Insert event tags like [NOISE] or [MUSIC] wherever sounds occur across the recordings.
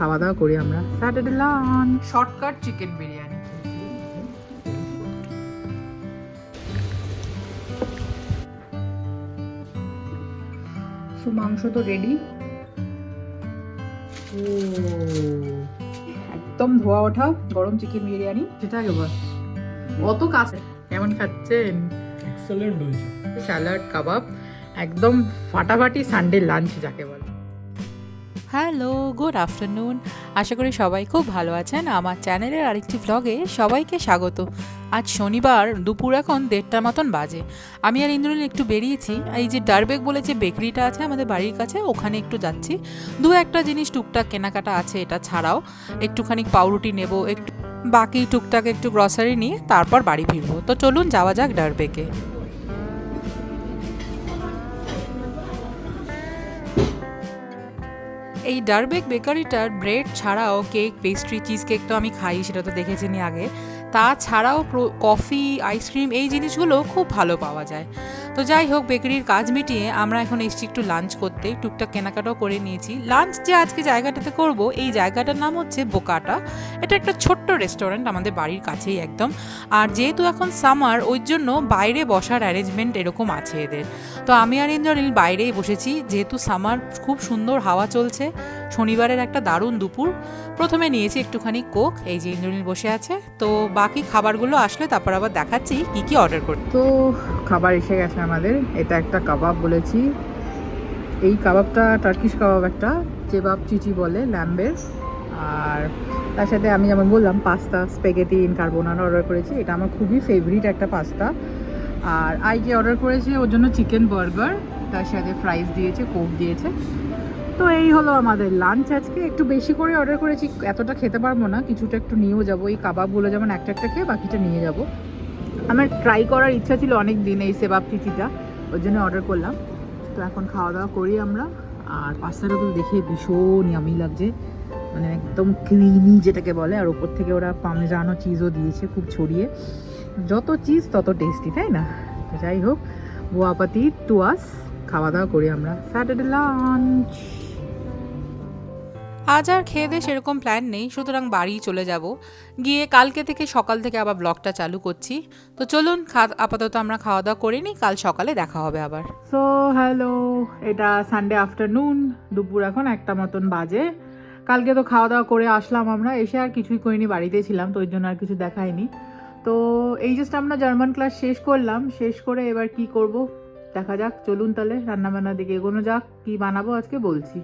খাওয়া দাওয়া করি আমরা। Saturday lunch shortcut chicken biryani so মাংস তো রেডি ও একদম ধোয়া ওঠা গরম চিকেন বিরিয়ানি সেটা আগে বল। অত কাছে। কেমন খাচ্ছেন? এক্সেলেন্ট হয়েছে। স্যালাড কাবাব একদম ফাটাফাটি সানডে লাঞ্চ যাকে বলে। Hello, good afternoon. আশা করি সবাই খুব ভালো আছেন। আমার চ্যানেলের আরেকটি ভ্লগে সবাইকে স্বাগত। আজ শনিবার, দুপুর এখন দেড়টার মতন বাজে। আমি আর ইন্দ্রনীল একটু বেরিয়েছি। এই যে ডারবেক বলে যে বেকারিটা আছে আমাদের বাড়ির কাছে, ওখানে একটু যাচ্ছি। দু একটা জিনিস টুকটাক কেনাকাটা আছে এটা ছাড়াও। একটুখানি পাউরুটি নেব, একটু বাকি টুকটাক একটু গ্রসারি নিয়ে, তারপর বাড়ি ফিরবো। তো চলুন যাওয়া যাক ডারবেকে। এই ডারবেক বেকারিটার ব্রেড ছাড়াও কেক পেস্ট্রি চিজ কেক তো আমি খাই, সেটা তো দেখেছিনি আগে। তাছাড়াও কফি আইসক্রিম এই জিনিসগুলো খুব ভালো পাওয়া যায়। তো যাই হোক, বেকারির কাজ মিটিয়ে আমরা এখন এসেছি একটু লাঞ্চ করতে। টুকটাক কেনাকাটাও করে নিয়েছি। লাঞ্চ যে আজকে জায়গাটাতে করব, এই জায়গাটার নাম হচ্ছে বোকাটা। এটা একটা ছোট্ট রেস্টুরেন্ট আমাদের বাড়ির কাছেই একদম। আর যেহেতু এখন সামার ওই জন্য বাইরে বসার অ্যারেঞ্জমেন্ট এরকম আছে এদের। তো আমি আর ইন্দ্রনীল বাইরেই বসেছি। যেহেতু সামার খুব সুন্দর হাওয়া চলছে শনিবারের একটা দারুণ দুপুর। প্রথমে নিয়েছি একটুখানি কোক, এই যে ইন্দ্রনীল বসে আছে। তো বাকি খাবারগুলো আসলে তারপর আবার দেখাচ্ছি কি কি অর্ডার করতে। তো খাবার এসে গেছে আমাদের। এটা একটা কাবাব বলেছি। এই কাবাবটা টার্কিশ কাবাব একটা, চেবাব চিচি বলে, ল্যাম্বের। আর তার সাথে আমি যেমন বললাম, pasta, spaghetti in carbonara order করেছি। এটা আমার খুবই ফেভারিট একটা পাস্তা। আর আই যে অর্ডার করেছি, ওর জন্য চিকেন বার্গার তার সাথে ফ্রাইস দিয়েছে কোক দিয়েছে। তো এই হলো আমাদের লাঞ্চ আজকে। একটু বেশি করে অর্ডার করেছি, এতটা খেতে পারব না, কিছুটা একটু নিয়েও যাব। এই কাবাবগুলো যেমন একটা একটা খেয়ে বাকিটা নিয়ে যাব। আমার ট্রাই করার ইচ্ছা ছিল অনেক দিন এই সেবাব চিচিটা ওই জন্য অর্ডার করলাম। তো এখন খাওয়া দাওয়া করি আমরা। আর পাস্তাটা তো দেখে ভীষণ ইয়ামি লাগছে। মানে একদম ক্রিমি যেটাকে বলে, আর ওপর থেকে ওরা পামজানো চিজও দিয়েছে খুব ছড়িয়ে। যত চিজ তত টেস্টি তাই না? যাই হোক, বোয়াপাতি, টু আস, খাওয়া দাওয়া করি আমরা। স্যাটারডে লাঞ্চ আজ আর খেয়ে দিয়ে সেরকম প্ল্যান নেই, সুতরাং বাড়ি চলে যাব। গিয়ে কালকে থেকে সকাল থেকে আবার ব্লগটা চালু করছি। তো চলুন আপাতত আমরা খাওয়া দাওয়া করে নিই, কাল সকালে দেখা হবে আবার। সো হ্যালো এটা সানডে আফটারনুন দুপুর এখন একটা মতন বাজে। কালকে তো খাওয়া দাওয়া করে আসলাম আমরা, এসে আর কিছুই করিনি, বাড়িতে ছিলাম তো, ওই জন্য আর কিছু দেখায়নি তো এই জাস্ট আমরা জার্মান ক্লাস শেষ করলাম, শেষ করে এবার কি করব? দেখা যাক, চলুন তাহলে, রান্নাবান্নার দিকে এগোনো যাক, কি বানাবো আজকে বলছি।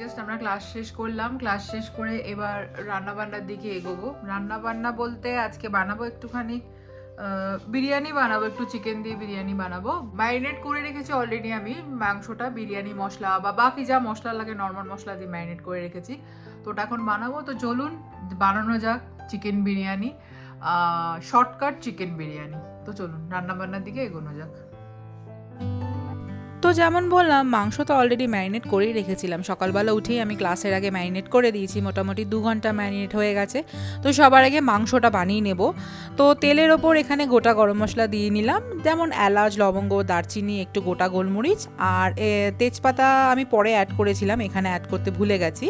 জাস্ট আমরা ক্লাস শেষ করলাম। ক্লাস শেষ করে এবার রান্নাবান্নার দিকে এগোবো। রান্নাবান্না বলতে আজকে বানাবো একটুখানি বিরিয়ানি বানাবো, একটু চিকেন দিয়ে বিরিয়ানি বানাবো। ম্যারিনেট করে রেখেছি অলরেডি আমি। মাংসটা, বিরিয়ানি, মশলা বা বাকি যা মশলা লাগে নর্মাল মশলা দিয়ে ম্যারিনেট করে রেখেছি। তো ওটা এখন বানাবো। তো চলুন, বানানো যাক chicken biryani shortcut chicken biryani. তো চলুন, রান্নাবান্নার দিকে এগোনো যাক। যেমন বললাম, মাংস তো অলরেডি ম্যারিনেট করেই রেখেছিলাম। সকালবেলা উঠেই আমি ক্লাসের আগে ম্যারিনেট করে দিয়েছি, মোটামুটি দু ঘণ্টা ম্যারিনেট হয়ে গেছে। তো সবার আগে মাংসটা বানিয়ে নেব। তো তেলের ওপর এখানে গোটা গরম মশলা দিয়ে নিলাম, যেমন এলাচ, লবঙ্গ, দারচিনি, একটু গোটা গোলমরিচ, আর তেজপাতা আমি পরে অ্যাড করেছিলাম, এখানে অ্যাড করতে ভুলে গেছি।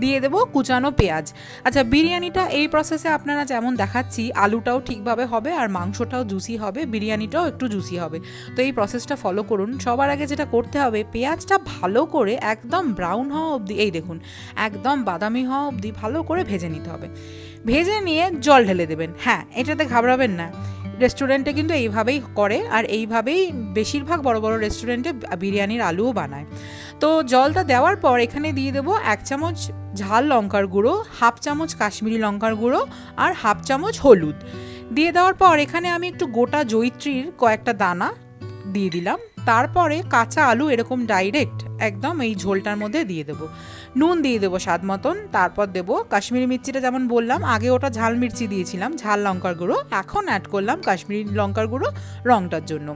দিয়ে দেবো কুচানো পেঁয়াজ। আচ্ছা বিরিয়ানিটা এই প্রসেসে আপনারা যেমন দেখাচ্ছি, আলুটাও ঠিকভাবে হবে আর মাংসটাও জুসি হবে, বিরিয়ানিটাও একটু জুসি হবে। তো এই প্রসেসটা ফলো করুন। সবার আগে যেটা করতে হবে, পেঁয়াজটা ভালো করে একদম ব্রাউন হওয়া অবধি, এই দেখুন, একদম বাদামি হওয়া অবধি ভালো করে ভেজে নিতে হবে। ভেজে নিয়ে জল ঢেলে দেবেন। হ্যাঁ এটাতে ঘাবড়াবেন না। রেস্টুরেন্টে কিন্তু এইভাবেই করে আর এইভাবেই বেশিরভাগ বড় বড় রেস্টুরেন্টে বিরিয়ানির আলুও বানায়। তো জলটা দেওয়ার পর এখানে দিয়ে দেবো এক চামচ ঝাল লঙ্কার গুঁড়ো, হাফ চামচ কাশ্মীরি লঙ্কার গুঁড়ো আর হাফ চামচ হলুদ। দিয়ে দেওয়ার পর এখানে আমি একটু গোটা জৈত্রীর কয়েকটা দানা দিয়ে দিলাম। তারপরে কাঁচা আলু এরকম ডাইরেক্ট একদম এই ঝোলটার মধ্যে দিয়ে দেবো। নুন দিয়ে দেবো স্বাদ মতন, তারপর দেবো কাশ্মীরি মির্চিটা যেমন বললাম, আগে ওটা ঝাল মির্চি দিয়েছিলাম, ঝাল লঙ্কার গুঁড়ো, এখন অ্যাড করলাম কাশ্মীরি লঙ্কার গুঁড়ো রঙটার জন্য।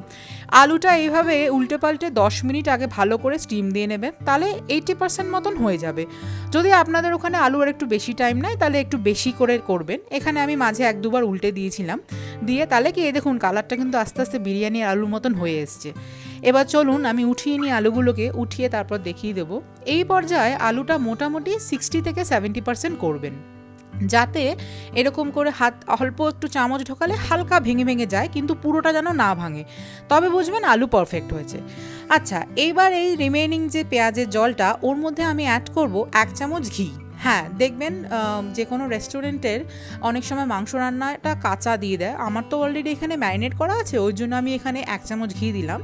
আলুটা এইভাবে উল্টে পাল্টে দশ মিনিট আগে ভালো করে স্টিম দিয়ে নেবেন তাহলে এইটি পার্সেন্ট মতন হয়ে যাবে। যদি আপনাদের ওখানে আলু আর একটু বেশি টাইম নেয়, তাহলে একটু বেশি করে করবেন। এখানে আমি মাঝে এক দুবার উল্টে দিয়েছিলাম, দিয়ে তাহলে কি, এই দেখুন কালারটা কিন্তু আস্তে আস্তে বিরিয়ানি আলুর মতন হয়ে এসছে। এবার চলুন আমি উঠিয়ে নিই আলুগুলোকে, উঠিয়ে তারপর দেখিয়ে দেবো। এই পর্যায়ে আলুটা মোটামুটি সিক্সটি থেকে সেভেন্টি পার্সেন্ট করবেন। যাতে এরকম করে হাত, অল্প একটু চামচ ঢোকালে হালকা ভেঙে ভেঙে যায়, কিন্তু পুরোটা যেন না ভাঙে। তবে বুঝবেন আলু পারফেক্ট হয়েছে। আচ্ছা এইবার এই রিমেনিং যে পেঁয়াজের জলটা, ওর মধ্যে আমি অ্যাড করব এক চামচ ঘি। হ্যাঁ দেখবেন যে কোনো রেস্টুরেন্টের অনেক সময় মাংস রান্নাটা কাঁচা দিয়ে দেয়। আমার তো অলরেডি এখানে ম্যারিনেট করা আছে, ওই জন্য আমি এখানে এক চামচ ঘি দিলাম।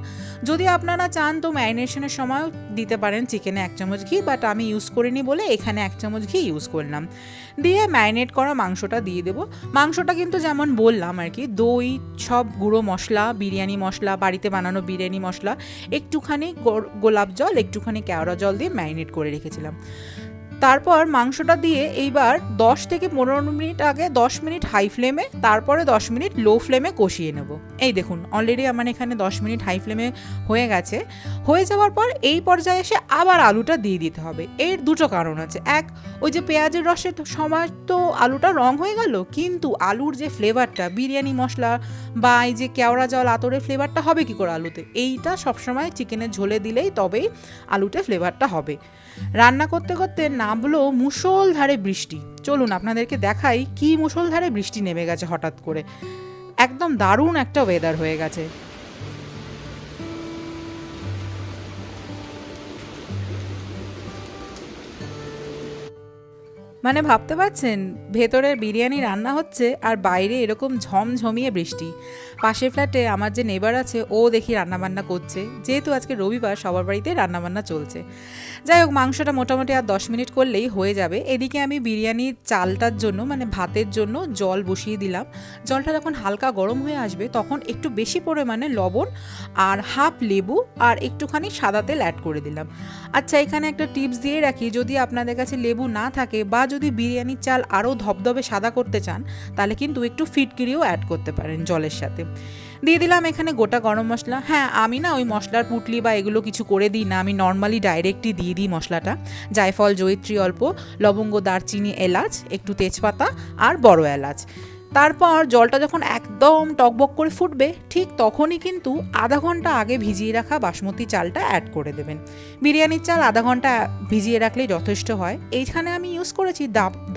যদি আপনারা চান তো ম্যারিনেশনের সময়ও দিতে পারেন চিকেনে এক চামচ ঘি বাট আমি ইউজ করিনি বলে এখানে এক চামচ ঘি ইউজ করলাম। দিয়ে ম্যারিনেট করা মাংসটা দিয়ে দেবো। মাংসটা কিন্তু যেমন বললাম আর কি, দই, সব গুঁড়ো মশলা, বিরিয়ানি মশলা, বাড়িতে বানানো বিরিয়ানি মশলা, একটুখানি গোলাপ জল, একটুখানি কেওড়া জল দিয়ে ম্যারিনেট করে রেখেছিলাম। তারপর মাংসটা দিয়ে এইবার 10 থেকে পনেরো মিনিট আগে 10 মিনিট হাই ফ্লেমে, তারপরে 10 মিনিট লো ফ্লেমে কষিয়ে নেব। এই দেখুন অলরেডি আমার এখানে 10 মিনিট হাই ফ্লেমে হয়ে গেছে। হয়ে যাওয়ার পর এই পর্যায়ে এসে আবার আলুটা দিয়ে দিতে হবে। এর দুটো কারণ আছে। এক, ওই যে পেঁয়াজের রসের সময় তো আলুটা রং হয়ে গেল, কিন্তু আলুর যে ফ্লেভারটা, বিরিয়ানি মশলা বা এই যে কেওড়া জল, আতরের ফ্লেভারটা হবে কি করে আলুতে? এইটা সবসময় চিকেনের ঝোলে দিলেই তবেই আলুতে ফ্লেভারটা হবে। রান্না করতে করতে নামলো মুষলধারে বৃষ্টি। চলুন আপনাদেরকে দেখাই কি মুষলধারে বৃষ্টি নেমে গেছে হঠাৎ করে। একদম দারুণ একটা ওয়েদার হয়ে গেছে। মানে ভাবতে পারছেন, ভেতরের বিরিয়ানি রান্না হচ্ছে আর বাইরে এরকম ঝমঝমিয়ে বৃষ্টি। পাশের ফ্ল্যাটে আমার যে নেবার আছে, ও দেখি রান্নাবান্না করছে। যেহেতু আজকে রবিবার, সবার বাড়িতে রান্নাবান্না চলছে। যাই হোক, মাংসটা মোটামুটি আর দশ মিনিট করলেই হয়ে যাবে। এদিকে আমি বিরিয়ানির চালটার জন্য মানে ভাতের জন্য জল বসিয়ে দিলাম। জলটা যখন হালকা গরম হয়ে আসবে, তখন একটু বেশি পরিমাণে লবণ আর হাফ লেবু আর একটুখানি সাদা তেল অ্যাড করে দিলাম। আচ্ছা এখানে একটা টিপস দিয়ে রাখি। যদি আপনাদের কাছে লেবু না থাকে বা যদি বিরিয়ানির চাল আরও ধবধবে সাদা করতে চান, তাহলে কিন্তু একটু ফিটকিরিও অ্যাড করতে পারেন জলের সাথে। দিয়ে দিলাম এখানে গোটা গরম মশলা। হ্যাঁ আমি না ওই মশলার পুটলি বা এগুলো কিছু করে দিই না, আমি নর্মালি ডাইরেক্টই দিয়ে দিই মশলাটা। জায়ফল, জয়িত্রী অল্প, লবঙ্গ, দারচিনি, এলাচ, একটু তেজপাতা আর বড় এলাচ। তারপর জলটা যখন একদম টকবক করে ফুটবে, ঠিক তখনই কিন্তু আধা ঘণ্টা আগে ভিজিয়ে রাখা বাসমতি চালটা অ্যাড করে দেবেন। বিরিয়ানির চাল আধা ঘণ্টা ভিজিয়ে রাখলেই যথেষ্ট হয়। এইখানে আমি ইউজ করেছি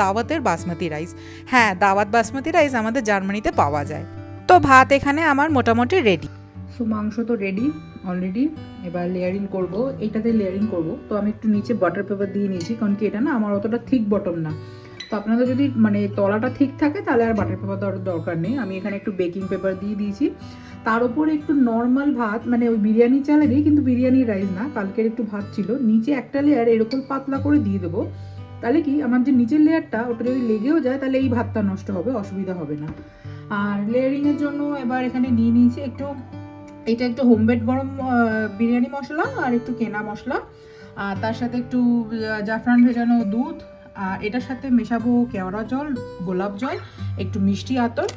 দাওয়াতের বাসমতি রাইস হ্যাঁ দাওয়াত বাসমতি রাইস আমাদের জার্মানিতে পাওয়া যায়। তো ভাত এখানে আমার মোটামুটি রেডি সো মাংস তো রেডি অলরেডি এবার লেয়ারিং করব। এইটাতে লেয়ারিং করব। তো আমি একটু নিচে বাটার পেপার দিয়ে নিয়েছি, কারণ কি এটা না আমার অতটা থিক বটম না। তো আপনাদের যদি মানে তলাটা ঠিক থাকে, তাহলে আর বাটার পেপার দরকার নেই। আমি এখানে একটু বেকিং পেপার দিয়ে দিয়েছি। তার উপরে একটু নর্মাল ভাত মানে ওই বিরিয়ানি চালেরই, কিন্তু বিরিয়ানি রাইস না, কালকের একটু ভাত ছিল। নিচে একটা লেয়ার এরকম পাতলা করে দিয়ে দেবো। তাহলে কি, আমার যে নিচের লেয়ারটা ওটা যদি লেগেও যায়, তাহলে এই ভাতটা নষ্ট হবে, অসুবিধা হবে না। আর লেয়ারিংয়ের জন্য এবার এখানে নিয়ে নিয়েছি একটু, এটা একটু হোমমেড গরম বিরিয়ানি মশলা আর একটু কেনা মশলা। আর তার সাথে একটু জাফরান ভেজানো দুধ আর এটার সাথে মেশাবো কেওড়া জল, গোলাপ জল, একটু মিষ্টি আতর,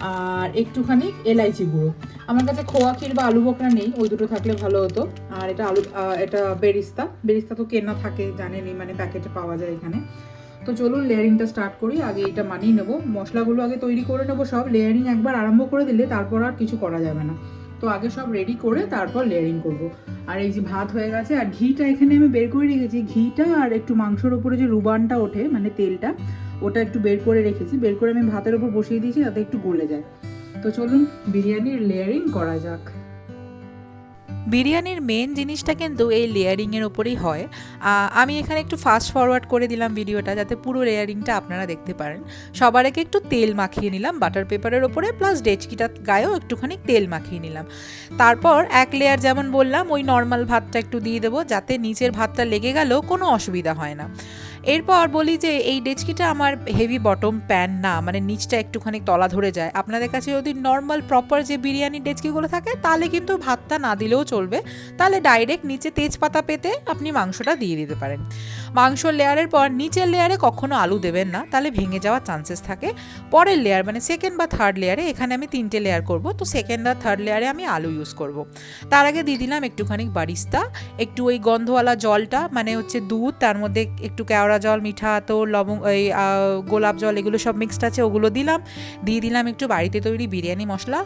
আর একটুখানি এলাইচি গুঁড়ো। আমার কাছে খোয়া ক্ষীর বা আলু বকরা নেই, ওই দুটো থাকলে ভালো হতো। আর এটা আলু এটা বেরিস্তা। বেরিস্তা তো কেনা থাকে, জানেনই মানে প্যাকেটে পাওয়া যায় এখানে। তো চলুন লেয়ারিংটা স্টার্ট করি, আগে এটা মানিয়ে নেব। মশলাগুলো আগে তৈরি করে নেব সব। লেয়ারিং একবার আরম্ভ করে দিলে তারপর আর কিছু করা যাবে না। তো আগে সব রেডি করে তারপর লেয়ারিং করব। আর এই যে ভাত হয়ে গেছে, আর ঘিটা এখানে আমি বের করে রেখেছি। ঘিটা আর একটু মাংসর উপরে যে রুবানটা ওঠে মানে তেলটা, ওটা একটু বের করে রেখেছি। বের করে আমি ভাতের উপর বসিয়ে দিয়েছি যাতে একটু গলে যায়। তো চলুন, বিরিয়ানির লেয়ারিং করা যাক। বিরিয়ানির মেন জিনিসটা কিন্তু এই লেয়ারিংয়ের ওপরেই হয়। আমি এখানে একটু ফাস্ট ফরওয়ার্ড করে দিলাম ভিডিওটা যাতে পুরো লেয়ারিংটা আপনারা দেখতে পারেন। সবার আগে একটু তেল মাখিয়ে নিলাম বাটার পেপারের ওপরে প্লাস ডেচকিটার গায়েও একটুখানি তেল মাখিয়ে নিলাম। তারপর এক লেয়ার যেমন বললাম, ওই নর্মাল ভাতটা একটু দিয়ে দেবো, যাতে নিচের ভাতটা লেগে গেলেও কোনো অসুবিধা হয় না। এরপর বলি যে এই ডেচকিটা আমার হেভি বটম প্যান না মানে নিচটা একটুখানি তলা ধরে যায়। আপনাদের কাছে যদি নর্মাল প্রপার যে বিরিয়ানি ডেচকিগুলো থাকে, তাহলে কিন্তু ভাতটা না দিলেও চলবে। তাহলে ডাইরেক্ট নিচে তেজপাতা পেতে আপনি মাংসটা দিয়ে দিতে পারেন। মাংসর লেয়ারের পর নিচের লেয়ারে কখনো আলু দেবেন না, তাহলে ভেঙে যাওয়ার চান্সেস থাকে। পরের লেয়ার মানে সেকেন্ড বা থার্ড লেয়ারে, এখানে আমি তিনটে লেয়ার করব। তো সেকেন্ড আর থার্ড লেয়ারে আমি আলু ইউজ করব। তার আগে দিয়ে দিলাম একটুখানি বারিস্তা, একটু ওই গন্ধওয়ালা জলটা মানে হচ্ছে দুধ, তার মধ্যে একটু কেওড়া জল, মিঠা তো লবঙ্গ এই গোলাপ জল, এগুলো সব মিক্সড আছে, ওগুলো দিলাম। দিয়ে দিলাম একটু বাড়িতে তৈরি বিরিয়ানি মশলা।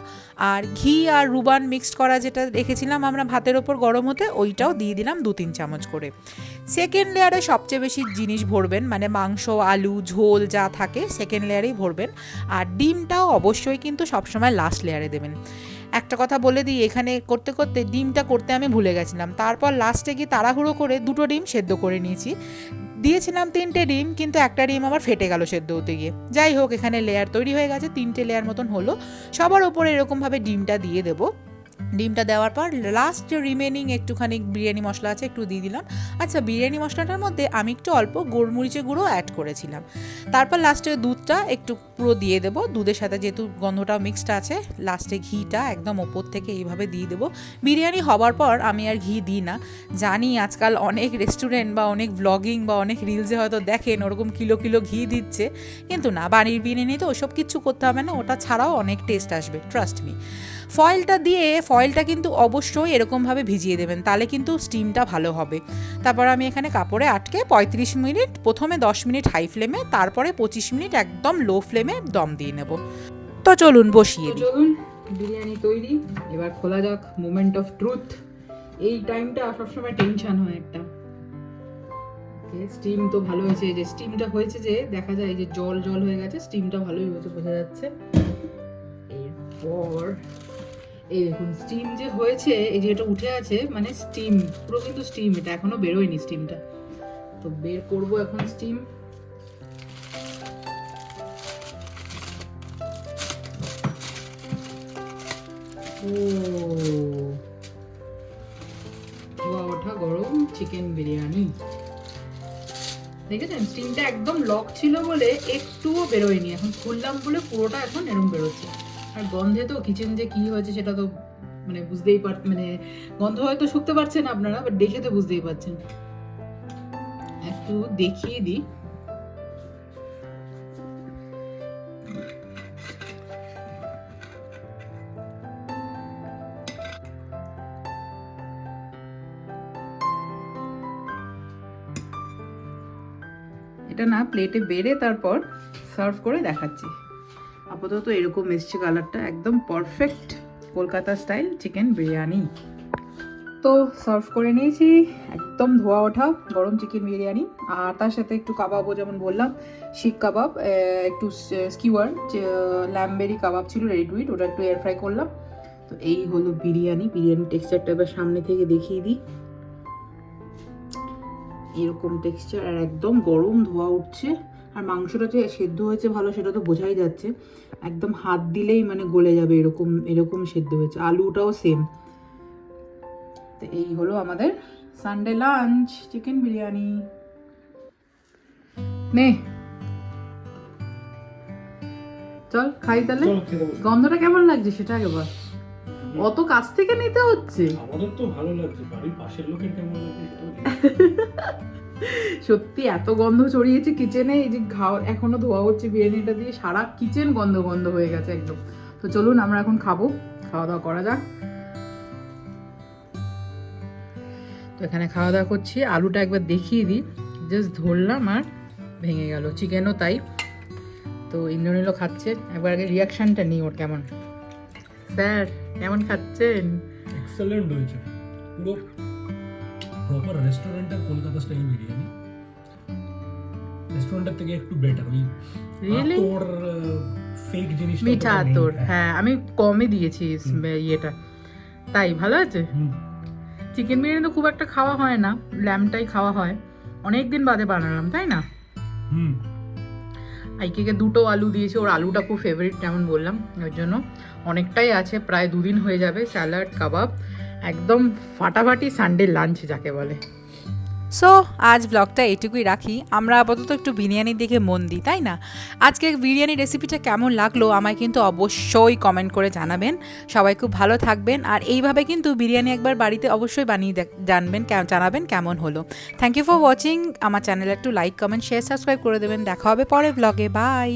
আর ঘি আর রুবান মিক্সড করা যেটা রেখেছিলাম আমরা ভাতের ওপর গরম হতে, ওইটাও দিয়ে দিলাম দু তিন চামচ করে। সেকেন্ড লেয়ারে সবচেয়ে বেশি জিনিস ভরবেন মানে মাংস, আলু, ঝোল যা থাকে সেকেন্ড লেয়ারেই ভরবেন। আর ডিমটাও অবশ্যই কিন্তু সবসময় লাস্ট লেয়ারে দেবেন। একটা কথা বলে দিই, এখানে করতে করতে ডিমটা করতে আমি ভুলে গেছিলাম। তারপর লাস্টে গিয়ে তাড়াহুড়ো করে দুটো ডিম সেদ্ধ করে নিয়েছি। দিয়েছিলাম তিনটে ডিম, কিন্তু একটা ডিম আমার ফেটে গেল সেদ্ধ হতে গিয়ে। যাই হোক, এখানে লেয়ার তৈরি হয়ে গেছে, তিনটে লেয়ার মতন হলো। সবার ওপরে এরকমভাবে ডিমটা দিয়ে দেবো। ডিমটা দেওয়ার পর লাস্ট যে রিমেনিং একটুখানি বিরিয়ানি মশলা আছে, একটু দিয়ে দিলাম। আচ্ছা বিরিয়ানি মশলাটার মধ্যে আমি একটু অল্প গোলমরিচের গুঁড়ো অ্যাড করেছিলাম। তারপর লাস্টে দুধটা একটু পুরো দিয়ে দেবো। দুধের সাথে যেহেতু গন্ধটা মিক্সড আছে লাস্টে ঘিটা একদম ওপর থেকে এইভাবে দিয়ে দেবো। বিরিয়ানি হবার পর আমি আর ঘি দিই না। জানি আজকাল অনেক রেস্টুরেন্ট বা অনেক ব্লগিং বা অনেক রিলসে হয়তো দেখেন ওরকম কিলো কিলো ঘি দিচ্ছে। কিন্তু না, বাড়ির বিরিয়ানি তো ওসব কিচ্ছু করতে হবে না, ওটা ছাড়াও অনেক টেস্ট আসবে ট্রাস্ট মি ফয়েলটা দিয়ে ফয়েলটা কিন্তু অবশ্যই এরকমভাবে ভিজিয়ে দেবেন, তাহলে কিন্তু স্টিমটা ভালো হবে। তারপর আমি এখানে কাপড়ে আটকে পঁয়ত্রিশ মিনিট, প্রথমে দশ মিনিট হাই ফ্লেমে, তারপরে পঁচিশ মিনিট একদম লো ফ্লেমে দম দিয়ে নেব। তো চলুন বসিয়ে দিই। চলুন, বিরিয়ানি তৈরি, এবার খোলা যাক মোমেন্ট অফ ট্রুথ এই টাইমটা সবসময় টেনশন হয় একটা। স্টিম তো ভালো হয়েছে যে স্টিমটা হয়েছে যে, দেখা যায় যে জল জল হয়ে গেছে স্টিমটা ভালোই হয়েছে, বোঝা যাচ্ছে। এরপর এই দেখুন স্টিম যে হয়েছে, এই যে এটা উঠে আছে মানে স্টিম পুরো কিন্তু স্টিম এটা এখনও বেরোয়নি স্টিমটা তো বের করব এখন স্টিম ওঠা গরম চিকেন বিরিয়ানি। দেখেছেন? স্টিমটা একদম লক ছিল বলে একটুও বেরোয়নি, এখন খুললাম বলে পুরোটা এখন এরম বেরোচ্ছে। আর গন্ধে তো কিচেন যে কি হয়েছে সেটা তো মানে বুঝতেই পার মানে গন্ধ হয়তো শুকতে পারছেন আপনারা বাট দেখে তো বুঝতেই পারছেন। একটু দেখিয়ে দিই। এটা না প্লেটে বেড়ে তারপর সার্ভ করে দেখাচ্ছি। আপাতত এরকম এসছে কালারটা, একদম perfect Kolkata style chicken biryani. তো সার্ভ করে নিয়েছি, একদম ধোয়া ওঠা গরম চিকেন বিরিয়ানি। আর তার সাথে একটু কাবাবও যেমন বললাম, শিক কাবাব একটু স্কিওয়ার ল্যামবেরি কাবাব ছিল রেডি ইট ওটা একটু এয়ার ফ্রাই করলাম। তো এই হলো বিরিয়ানি বিরিয়ানি টেক্সচারটা এবার সামনে থেকে দেখিয়ে দিই। এরকম টেক্সচার আর একদম গরম ধোয়া উঠছে। আর মাংসটা যে সেদ্ধ হয়েছে ভালো সেটা তো বোঝাই যাচ্ছে। একদম হাত দিলেই মানে গলে যাবে এরকম এরকম সেদ্ধ হয়েছে। আলুটাও সেম তো এই হলো আমাদের সানডে লাঞ্চ চিকেন বিরিয়ানি। নে। চল খাই তাহলে। গন্ধটা কেমন লাগছে সেটা আগে বল। অত কাছ থেকে নিতে হচ্ছে? আমাদের তো ভালো লাগছে বাড়ির পাশের লোকের কেমন [LAUGHS] সত্যি এত গন্ধ ছড়িয়েছে কিচেনে এই যে ঘাও এখনও ধোয়া হচ্ছে বিরিয়ানিটা দিয়ে সারা কিচেন গন্ধ গন্ধ হয়ে গেছে একদম। তো চলুন আমরা এখন খাব খাওয়া দাওয়া করা যাক। তো এখানে খাওয়া দাওয়া করছি আলুটা একবার দেখিয়ে দিই। জাস্ট ধরলাম আর ভেঙে গেল চিকেনও তাই। তো ইন্দ্রনীলও খাচ্ছে একবার আগে রিয়াকশনটা নিই ওর কেমন। স্যার কেমন খাচ্ছেন? এক্সেলেন্ট হয়েছে। পুরো প্রপার রেস্টুরেন্টের কলকাতা স্টাইল বিরিয়ানি। রেস্টুরেন্টের থেকে একটু বেটার ওই? তোর ফেক জিনিস মিঠা তোর হ্যাঁ। আমি কমই দিয়েছি ইয়েটা। তাই ভালো আছে? চিকেন বিরিয়ানি তো খুব একটা খাওয়া হয় না ল্যাম্পটাই খাওয়া হয়। অনেক দিন বাদে বানালাম তাই না? হুম। আইকেকে দুটো আলু দিয়েছি, ওর আলুটা খুব ফেভারিট যেমন বললাম, ওর জন্য। অনেকটাই আছে, প্রায় দুদিন হয়ে যাবে, স্যালাড, কাবাব, একদম ফাটাফাটি সানডে লাঞ্চ যাকে বলে। সো আজ ব্লগটা এটুকুই রাখি। আমরা আপাতত একটু বিরিয়ানির দিকে মন দিই, তাই না? আজকে বিরিয়ানি রেসিপিটা কেমন লাগল আমায় কিন্তু অবশ্যই কমেন্ট করে জানাবেন। সবাই খুব ভালো থাকবেন আর এইভাবে কিন্তু বিরিয়ানি একবার বাড়িতে অবশ্যই বানিয়ে জানবেন জানাবেন কেমন হলো। থ্যাংক ইউ ফর ওয়াচিং আমার চ্যানেলে একটু লাইক কমেন্ট শেয়ার সাবস্ক্রাইব করে দেবেন। দেখা হবে পরে ব্লগে বাই